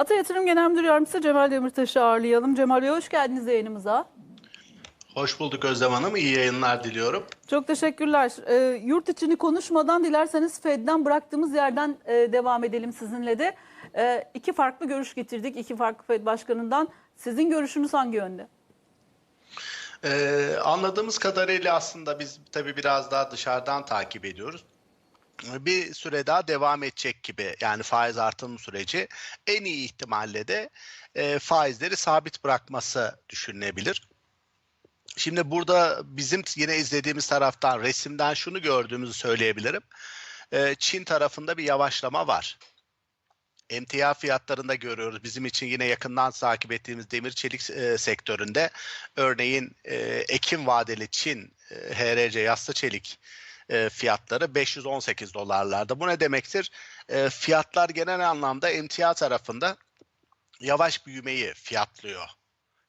Ata Yatırım Genel Müdür Yardımcısı Cemal Demirtaş'ı ağırlayalım. Cemal Bey hoş geldiniz yayınımıza. Hoş bulduk Özlem Hanım. İyi yayınlar diliyorum. Çok teşekkürler. Ee, yurt içini konuşmadan dilerseniz Fed'den bıraktığımız yerden e, devam edelim sizinle de. Ee, iki farklı görüş getirdik iki farklı Fed başkanından. Sizin görüşünüz hangi yönde? Ee, anladığımız kadarıyla aslında biz tabii biraz daha dışarıdan takip ediyoruz. Bir süre daha devam edecek gibi yani faiz artım süreci en iyi ihtimalle de e, faizleri sabit bırakması düşünülebilir. Şimdi burada bizim yine izlediğimiz taraftan resimden şunu gördüğümüzü söyleyebilirim. Ee, Çin tarafında bir yavaşlama var. emtia fiyatlarında görüyoruz. Bizim için yine yakından takip ettiğimiz demir çelik e, sektöründe örneğin e, Ekim vadeli Çin e, HRC yassı çelik e, fiyatları 518 dolarlarda. Bu ne demektir? E, fiyatlar genel anlamda emtia tarafında yavaş büyümeyi fiyatlıyor.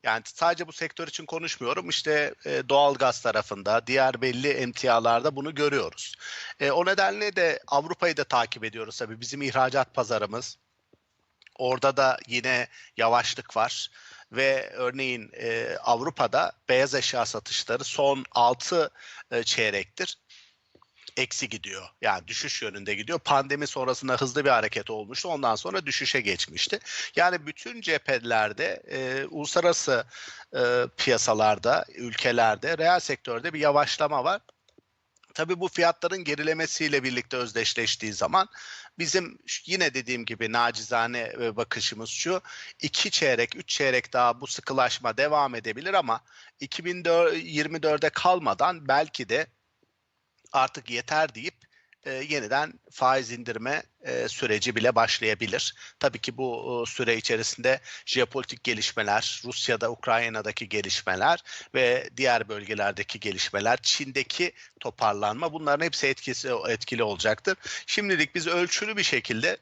Yani sadece bu sektör için konuşmuyorum. İşte e, doğalgaz tarafında, diğer belli emtialarda bunu görüyoruz. E, o nedenle de Avrupa'yı da takip ediyoruz tabii. Bizim ihracat pazarımız. Orada da yine yavaşlık var ve örneğin e, Avrupa'da beyaz eşya satışları son 6 e, çeyrektir eksi gidiyor. Yani düşüş yönünde gidiyor. Pandemi sonrasında hızlı bir hareket olmuştu. Ondan sonra düşüşe geçmişti. Yani bütün cephelerde e, uluslararası e, piyasalarda, ülkelerde, reel sektörde bir yavaşlama var. Tabii bu fiyatların gerilemesiyle birlikte özdeşleştiği zaman bizim yine dediğim gibi nacizane e, bakışımız şu. iki çeyrek, üç çeyrek daha bu sıkılaşma devam edebilir ama 2024'e kalmadan belki de artık yeter deyip e, yeniden faiz indirme e, süreci bile başlayabilir. Tabii ki bu e, süre içerisinde jeopolitik gelişmeler, Rusya'da, Ukrayna'daki gelişmeler ve diğer bölgelerdeki gelişmeler, Çin'deki toparlanma bunların hepsi etkisi etkili olacaktır. Şimdilik biz ölçülü bir şekilde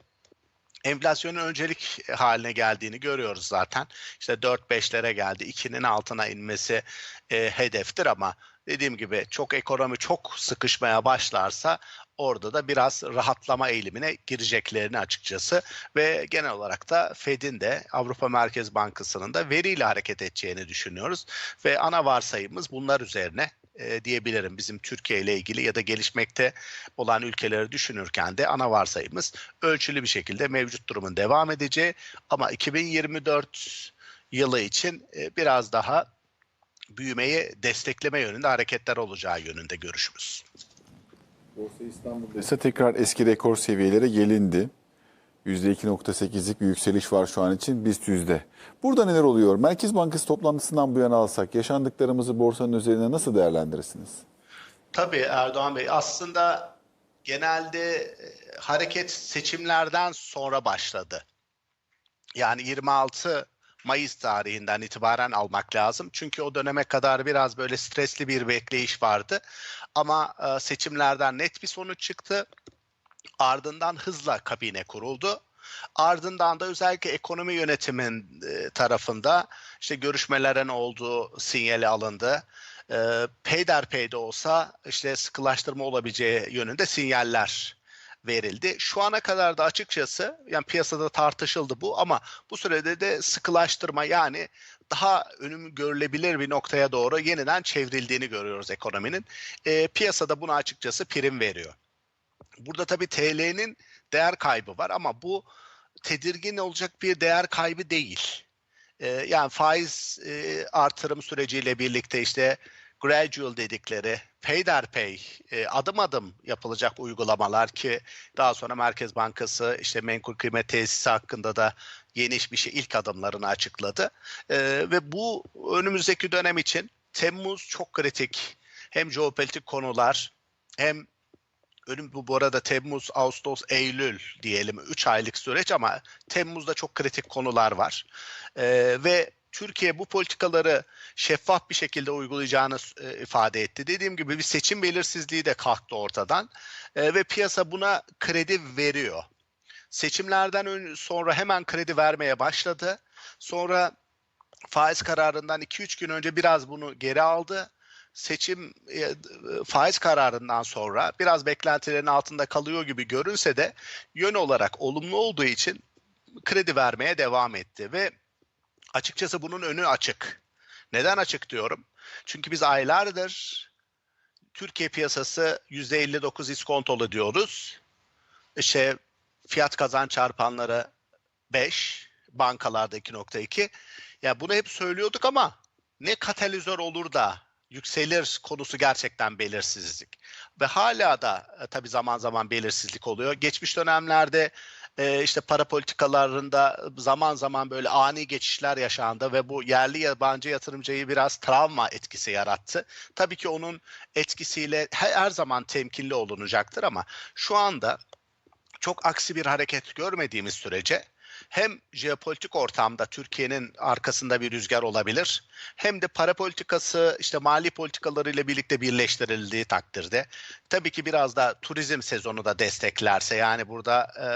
enflasyonun öncelik haline geldiğini görüyoruz zaten. İşte 4-5'lere geldi. 2'nin altına inmesi e, hedeftir ama dediğim gibi çok ekonomi çok sıkışmaya başlarsa orada da biraz rahatlama eğilimine gireceklerini açıkçası. Ve genel olarak da Fed'in de Avrupa Merkez Bankası'nın da veriyle hareket edeceğini düşünüyoruz. Ve ana varsayımız bunlar üzerine e, diyebilirim. Bizim Türkiye ile ilgili ya da gelişmekte olan ülkeleri düşünürken de ana varsayımız ölçülü bir şekilde mevcut durumun devam edeceği ama 2024 yılı için e, biraz daha büyümeyi destekleme yönünde hareketler olacağı yönünde görüşümüz. Borsa İstanbul'da ise tekrar eski rekor seviyelere gelindi. %2.8'lik bir yükseliş var şu an için BIST yüzde. Burada neler oluyor? Merkez Bankası toplantısından bu yana alsak yaşandıklarımızı borsanın üzerine nasıl değerlendirirsiniz? Tabii Erdoğan Bey aslında genelde e, hareket seçimlerden sonra başladı. Yani 26 Mayıs tarihinden itibaren almak lazım. Çünkü o döneme kadar biraz böyle stresli bir bekleyiş vardı. Ama e, seçimlerden net bir sonuç çıktı. Ardından hızla kabine kuruldu. Ardından da özellikle ekonomi yönetimin e, tarafında işte görüşmelerin olduğu sinyali alındı. E, peyderpey de olsa işte sıkılaştırma olabileceği yönünde sinyaller verildi. Şu ana kadar da açıkçası yani piyasada tartışıldı bu ama bu sürede de sıkılaştırma yani daha önüm görülebilir bir noktaya doğru yeniden çevrildiğini görüyoruz ekonominin. E, piyasada buna açıkçası prim veriyor. Burada tabii TL'nin değer kaybı var ama bu tedirgin olacak bir değer kaybı değil. E, yani faiz e, artırım süreciyle birlikte işte gradual dedikleri peyderpey e, adım adım yapılacak uygulamalar ki daha sonra Merkez Bankası işte menkul kıymet tesisi hakkında da geniş bir şey ilk adımlarını açıkladı. E, ve bu önümüzdeki dönem için Temmuz çok kritik. Hem jeopolitik konular hem önüm bu bu arada Temmuz, Ağustos, Eylül diyelim 3 aylık süreç ama Temmuz'da çok kritik konular var. E, ve Türkiye bu politikaları şeffaf bir şekilde uygulayacağını e, ifade etti. Dediğim gibi bir seçim belirsizliği de kalktı ortadan e, ve piyasa buna kredi veriyor. Seçimlerden sonra hemen kredi vermeye başladı. Sonra faiz kararından 2-3 gün önce biraz bunu geri aldı. Seçim e, faiz kararından sonra biraz beklentilerin altında kalıyor gibi görünse de yön olarak olumlu olduğu için kredi vermeye devam etti ve açıkçası bunun önü açık. Neden açık diyorum? Çünkü biz aylardır Türkiye piyasası %59 iskontolu diyoruz. İşte fiyat kazanç çarpanları 5, bankalarda 2.2. Ya bunu hep söylüyorduk ama ne katalizör olur da yükselir konusu gerçekten belirsizlik. Ve hala da e, tabii zaman zaman belirsizlik oluyor. Geçmiş dönemlerde e, işte para politikalarında zaman zaman böyle ani geçişler yaşandı ve bu yerli yabancı yatırımcıyı biraz travma etkisi yarattı. Tabii ki onun etkisiyle her, zaman temkinli olunacaktır ama şu anda çok aksi bir hareket görmediğimiz sürece hem jeopolitik ortamda Türkiye'nin arkasında bir rüzgar olabilir hem de para politikası işte mali politikalarıyla birlikte birleştirildiği takdirde tabii ki biraz da turizm sezonu da desteklerse yani burada e,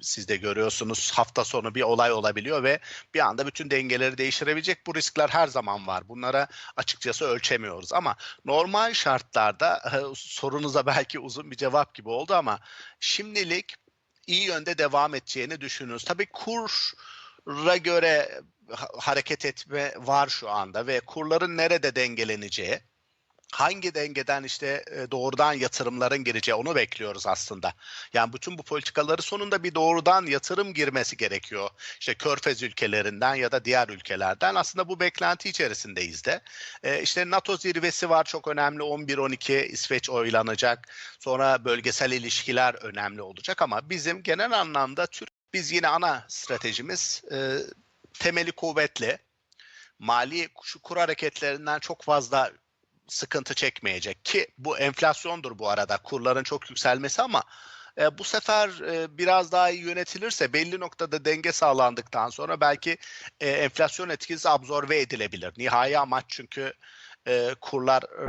siz de görüyorsunuz hafta sonu bir olay olabiliyor ve bir anda bütün dengeleri değiştirebilecek bu riskler her zaman var. Bunlara açıkçası ölçemiyoruz ama normal şartlarda e, sorunuza belki uzun bir cevap gibi oldu ama şimdilik iyi yönde devam edeceğini düşünüyoruz. Tabii kura göre ha- hareket etme var şu anda ve kurların nerede dengeleneceği, hangi dengeden işte e, doğrudan yatırımların gireceği onu bekliyoruz aslında. Yani bütün bu politikaları sonunda bir doğrudan yatırım girmesi gerekiyor. İşte Körfez ülkelerinden ya da diğer ülkelerden aslında bu beklenti içerisindeyiz de. E, işte NATO zirvesi var çok önemli 11-12 İsveç oylanacak. Sonra bölgesel ilişkiler önemli olacak ama bizim genel anlamda Türk biz yine ana stratejimiz e, temeli kuvvetli. Mali şu kur hareketlerinden çok fazla sıkıntı çekmeyecek ki bu enflasyondur bu arada kurların çok yükselmesi ama e, bu sefer e, biraz daha iyi yönetilirse belli noktada denge sağlandıktan sonra belki e, enflasyon etkisi absorbe edilebilir. Nihai amaç çünkü e, kurlar e,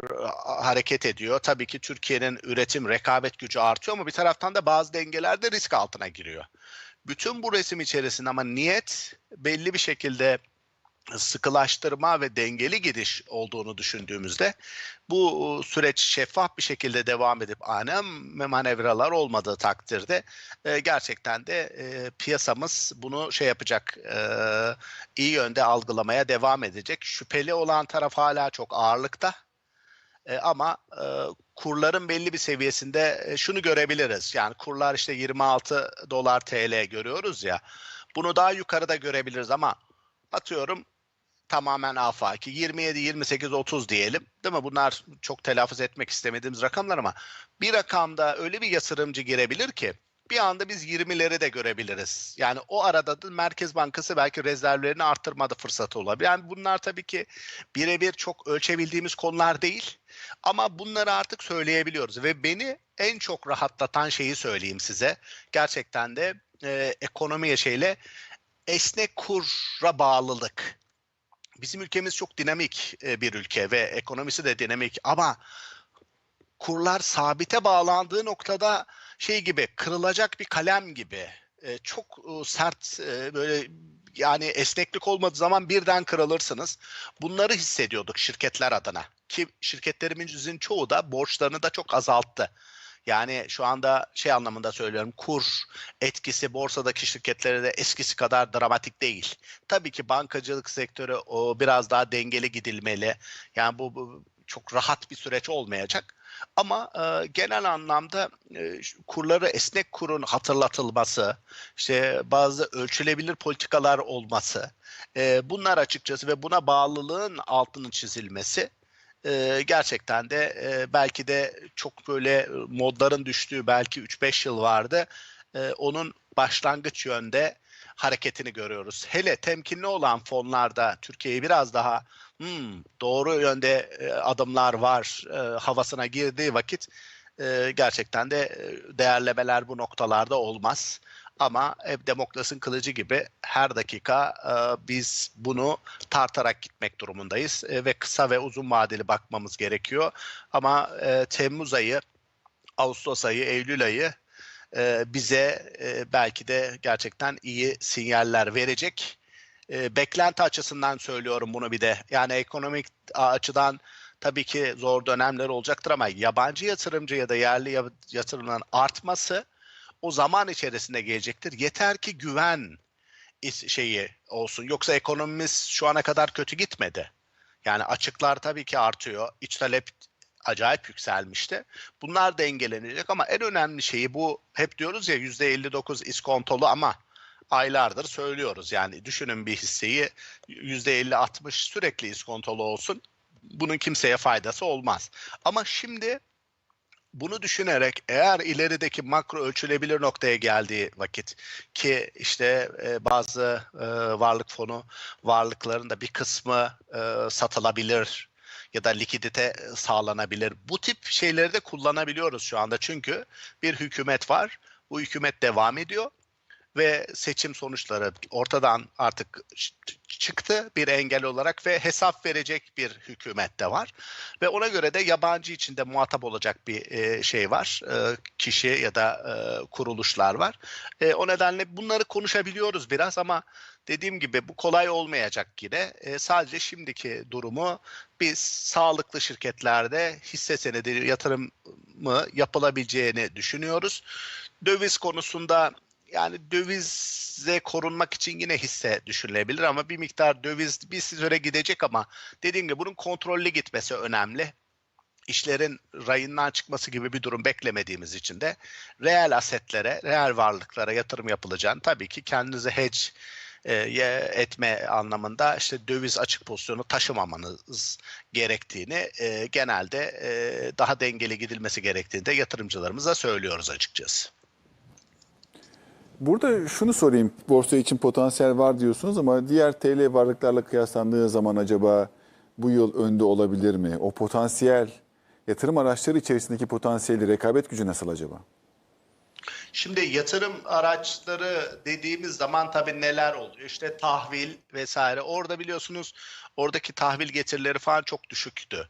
hareket ediyor. Tabii ki Türkiye'nin üretim rekabet gücü artıyor ama bir taraftan da bazı dengelerde risk altına giriyor. Bütün bu resim içerisinde ama niyet belli bir şekilde sıkılaştırma ve dengeli gidiş olduğunu düşündüğümüzde bu süreç şeffaf bir şekilde devam edip ani manevralar olmadığı takdirde e, gerçekten de e, piyasamız bunu şey yapacak e, iyi yönde algılamaya devam edecek. Şüpheli olan taraf hala çok ağırlıkta. E, ama e, kurların belli bir seviyesinde e, şunu görebiliriz. Yani kurlar işte 26 dolar TL görüyoruz ya. Bunu daha yukarıda görebiliriz ama atıyorum tamamen afaki 27 28 30 diyelim değil mi? Bunlar çok telaffuz etmek istemediğimiz rakamlar ama bir rakamda öyle bir yatırımcı girebilir ki bir anda biz 20'leri de görebiliriz. Yani o arada da Merkez Bankası belki rezervlerini arttırmadı fırsatı olabilir. Yani bunlar tabii ki birebir çok ölçebildiğimiz konular değil. Ama bunları artık söyleyebiliyoruz ve beni en çok rahatlatan şeyi söyleyeyim size. Gerçekten de e, ekonomiye şeyle esnek kura bağlılık. Bizim ülkemiz çok dinamik e, bir ülke ve ekonomisi de dinamik ama kurlar sabite bağlandığı noktada şey gibi kırılacak bir kalem gibi e, çok e, sert böyle yani esneklik olmadığı zaman birden kırılırsınız. Bunları hissediyorduk şirketler adına ki şirketlerimizin çoğu da borçlarını da çok azalttı. Yani şu anda şey anlamında söylüyorum kur etkisi borsadaki şirketlere de eskisi kadar dramatik değil. Tabii ki bankacılık sektörü o biraz daha dengeli gidilmeli. Yani bu, bu çok rahat bir süreç olmayacak. Ama e, genel anlamda e, kurları esnek kurun hatırlatılması, işte bazı ölçülebilir politikalar olması, e, bunlar açıkçası ve buna bağlılığın altının çizilmesi e, gerçekten de e, belki de çok böyle modların düştüğü belki 3-5 yıl vardı. E, onun başlangıç yönde hareketini görüyoruz. Hele temkinli olan fonlarda Türkiye'yi biraz daha hmm, doğru yönde e, adımlar var e, havasına girdiği vakit e, gerçekten de e, değerlemeler bu noktalarda olmaz. Ama hep demokrasinin kılıcı gibi her dakika e, biz bunu tartarak gitmek durumundayız E, ve kısa ve uzun vadeli bakmamız gerekiyor. Ama e, Temmuz ayı, Ağustos ayı, Eylül ayı e, bize e, belki de gerçekten iyi sinyaller verecek. E, beklenti açısından söylüyorum bunu bir de. Yani ekonomik açıdan tabii ki zor dönemler olacaktır ama yabancı yatırımcı ya da yerli ya- yatırımların artması o zaman içerisinde gelecektir. Yeter ki güven şeyi olsun. Yoksa ekonomimiz şu ana kadar kötü gitmedi. Yani açıklar tabii ki artıyor. İç talep acayip yükselmişti. Bunlar dengelenecek ama en önemli şeyi bu hep diyoruz ya %59 iskontolu ama aylardır söylüyoruz. Yani düşünün bir hisseyi %50-60 sürekli iskontolu olsun. Bunun kimseye faydası olmaz. Ama şimdi bunu düşünerek eğer ilerideki makro ölçülebilir noktaya geldiği vakit ki işte e, bazı e, varlık fonu varlıkların da bir kısmı e, satılabilir ya da likidite sağlanabilir. Bu tip şeyleri de kullanabiliyoruz şu anda çünkü bir hükümet var. Bu hükümet devam ediyor ve seçim sonuçları ortadan artık çıktı bir engel olarak ve hesap verecek bir hükümet de var. Ve ona göre de yabancı içinde muhatap olacak bir e, şey var e, kişi ya da e, kuruluşlar var. E, o nedenle bunları konuşabiliyoruz biraz ama dediğim gibi bu kolay olmayacak yine. E, sadece şimdiki durumu biz sağlıklı şirketlerde hisse senedi yatırımı yapılabileceğini düşünüyoruz. Döviz konusunda yani dövize korunmak için yine hisse düşünülebilir ama bir miktar döviz bir süre gidecek ama dediğim gibi bunun kontrollü gitmesi önemli. İşlerin rayından çıkması gibi bir durum beklemediğimiz için de reel asetlere, reel varlıklara yatırım yapılacağını tabii ki kendinize hedge e, etme anlamında işte döviz açık pozisyonu taşımamanız gerektiğini e, genelde e, daha dengeli gidilmesi gerektiğini de yatırımcılarımıza söylüyoruz açıkçası. Burada şunu sorayım. Borsa için potansiyel var diyorsunuz ama diğer TL varlıklarla kıyaslandığı zaman acaba bu yıl önde olabilir mi? O potansiyel yatırım araçları içerisindeki potansiyeli rekabet gücü nasıl acaba? Şimdi yatırım araçları dediğimiz zaman tabii neler oluyor? İşte tahvil vesaire. Orada biliyorsunuz oradaki tahvil getirileri falan çok düşüktü.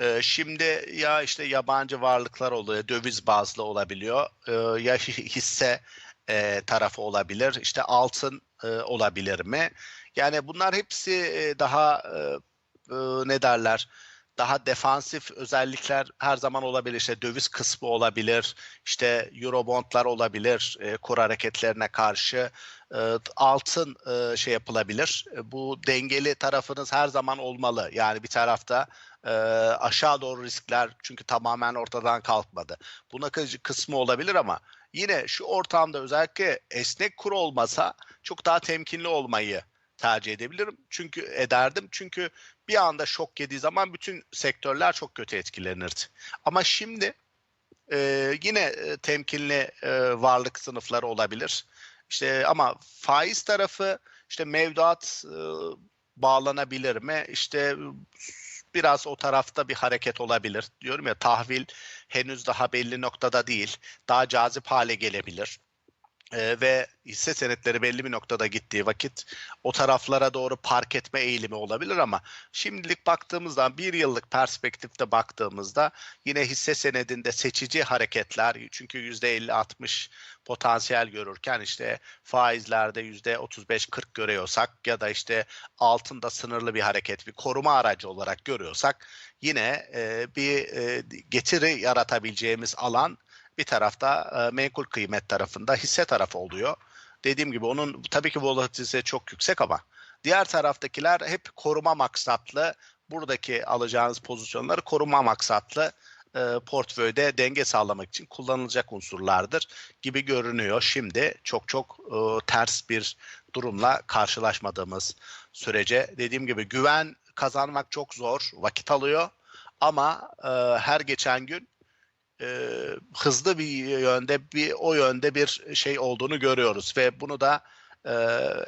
Ee, şimdi ya işte yabancı varlıklar oluyor, döviz bazlı olabiliyor. Ee, ya hi- hisse e, tarafı olabilir. İşte altın e, olabilir mi? Yani bunlar hepsi e, daha e, e, ne derler? Daha defansif özellikler her zaman olabilir. İşte döviz kısmı olabilir. İşte Eurobondlar olabilir e, kur hareketlerine karşı. E, altın e, şey yapılabilir. E, bu dengeli tarafınız her zaman olmalı. Yani bir tarafta e, aşağı doğru riskler çünkü tamamen ortadan kalkmadı. Buna kı- kısmı olabilir ama yine şu ortamda özellikle esnek kur olmasa çok daha temkinli olmayı tercih edebilirim. Çünkü ederdim. Çünkü bir anda şok yediği zaman bütün sektörler çok kötü etkilenirdi. Ama şimdi e, yine e, temkinli e, varlık sınıfları olabilir. İşte ama faiz tarafı işte mevduat e, bağlanabilir mi? İşte biraz o tarafta bir hareket olabilir. Diyorum ya tahvil henüz daha belli noktada değil. Daha cazip hale gelebilir. Ee, ve hisse senetleri belli bir noktada gittiği vakit o taraflara doğru park etme eğilimi olabilir ama şimdilik baktığımızda bir yıllık perspektifte baktığımızda yine hisse senedinde seçici hareketler çünkü %50-60 potansiyel görürken işte faizlerde %35-40 görüyorsak ya da işte altında sınırlı bir hareket bir koruma aracı olarak görüyorsak yine e, bir e, getiri yaratabileceğimiz alan bir tarafta e, menkul kıymet tarafında hisse tarafı oluyor. Dediğim gibi onun tabii ki volatilitesi çok yüksek ama diğer taraftakiler hep koruma maksatlı buradaki alacağınız pozisyonları koruma maksatlı e, portföyde denge sağlamak için kullanılacak unsurlardır gibi görünüyor. Şimdi çok çok e, ters bir durumla karşılaşmadığımız sürece dediğim gibi güven kazanmak çok zor, vakit alıyor ama e, her geçen gün e, hızlı bir yönde bir o yönde bir şey olduğunu görüyoruz ve bunu da e,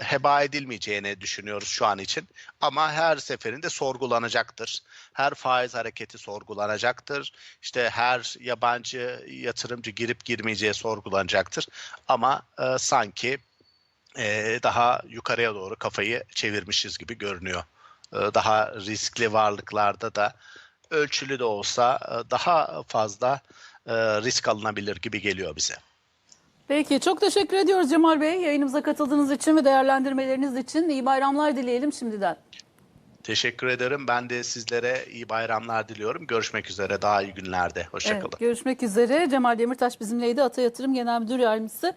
heba edilmeyeceğini düşünüyoruz şu an için. Ama her seferinde sorgulanacaktır. Her faiz hareketi sorgulanacaktır. İşte her yabancı yatırımcı girip girmeyeceği sorgulanacaktır. Ama e, sanki e, daha yukarıya doğru kafayı çevirmişiz gibi görünüyor. E, daha riskli varlıklarda da ölçülü de olsa e, daha fazla e, risk alınabilir gibi geliyor bize. Peki çok teşekkür ediyoruz Cemal Bey yayınımıza katıldığınız için ve değerlendirmeleriniz için. iyi bayramlar dileyelim şimdiden. Teşekkür ederim. Ben de sizlere iyi bayramlar diliyorum. Görüşmek üzere daha iyi günlerde. Hoşçakalın. Evet, görüşmek üzere. Cemal Demirtaş bizimleydi. Ata Yatırım Genel Müdür Yardımcısı.